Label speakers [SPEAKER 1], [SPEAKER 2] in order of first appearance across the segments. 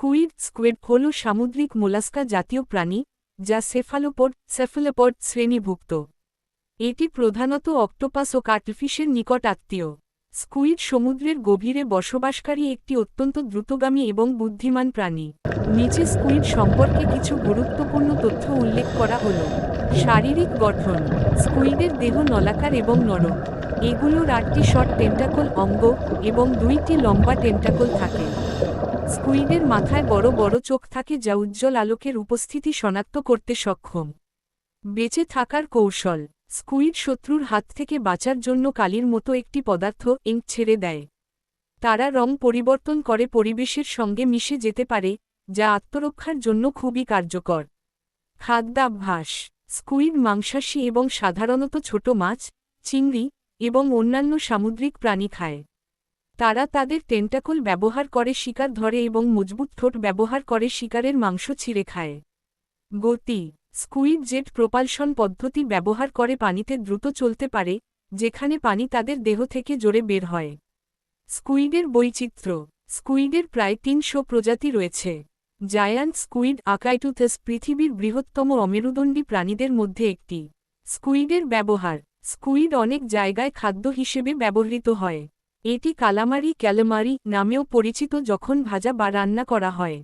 [SPEAKER 1] Squid স্কুয়েড হল সামুদ্রিক mollusca জাতীয় প্রাণী, যা সেফালোপড সেফালোপড শ্রেণীভুক্ত। এটি প্রধানত অক্টোপাস ও কাটলফিশের নিকট আত্মীয়। স্কুইড সমুদ্রের গভীরে বসবাসকারী একটি অত্যন্ত দ্রুতগামী এবং বুদ্ধিমান প্রাণী। নিচে স্কুইড সম্পর্কে কিছু গুরুত্বপূর্ণ তথ্য উল্লেখ করা হল। শারীরিক গঠন, স্কুইডের দেহ নলাকার এবং নরম। এগুলোর আটটি শর্ট টেন্টাকল অঙ্গ এবং দুইটি লম্বা টেন্টাকল থাকে। স্কুইডের মাথায় বড় বড় চোখ থাকে যা উজ্জ্বল আলোকের উপস্থিতি শনাক্ত করতে সক্ষম। বেঁচে থাকার কৌশল। স্কুইড শত্রুর হাত থেকে বাঁচার জন্য কালির মতো একটি পদার্থ ইঙ্ক ছেড়ে দেয়। তারা রং পরিবর্তন করে পরিবেশের সঙ্গে মিশে যেতে পারে, যা আত্মরক্ষার জন্য খুবই কার্যকর। খাদ্যাভ্যাস। স্কুইড মাংসাশী এবং সাধারণত ছোট মাছ, চিংড়ি এবং অন্যান্য সামুদ্রিক প্রাণী খায়। তারা তাদের টেন্টাকল ব্যবহার করে শিকার ধরে এবং মজবুত ঠোঁট ব্যবহার করে শিকারের মাংস ছিঁড়ে খায়। গতি, স্কুইড জেট প্রপালশন পদ্ধতি ব্যবহার করে পানিতে দ্রুত চলতে পারে, যেখানে পানি তাদের দেহ থেকে জোরে বের হয়। স্কুইডের বৈচিত্র্য, স্কুইডের প্রায় তিনশো প্রজাতি রয়েছে। জায়ান্ট স্কুইড আকাইটুথেস পৃথিবীর বৃহত্তম অমেরুদণ্ডী প্রাণীদের মধ্যে একটি। স্কুইডের ব্যবহার স্কুইড অনেক জায়গায় খাদ্য হিসেবে ব্যবহৃত হয়। এটি কালামারি ক্যালামারি নামেও পরিচিত যখন ভাজা বা রান্না করা হয়।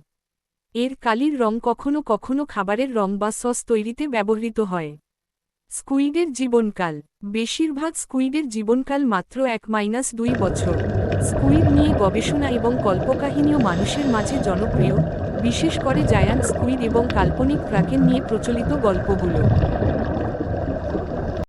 [SPEAKER 1] এর কালির রং কখনো কখনো খাবারের রং বা সস তৈরিতে ব্যবহৃত হয়। স্কুইডের জীবনকাল বেশিরভাগ স্কুইডের জীবনকাল মাত্র এক মাইনাস দুই বছর। স্কুইড নিয়ে গবেষণা এবং কল্পকাহিনীও মানুষের মাঝে জনপ্রিয়, বিশেষ করে জায়ান্ট স্কুইড এবং কাল্পনিক ক্রাকেন নিয়ে প্রচলিত গল্পগুলো।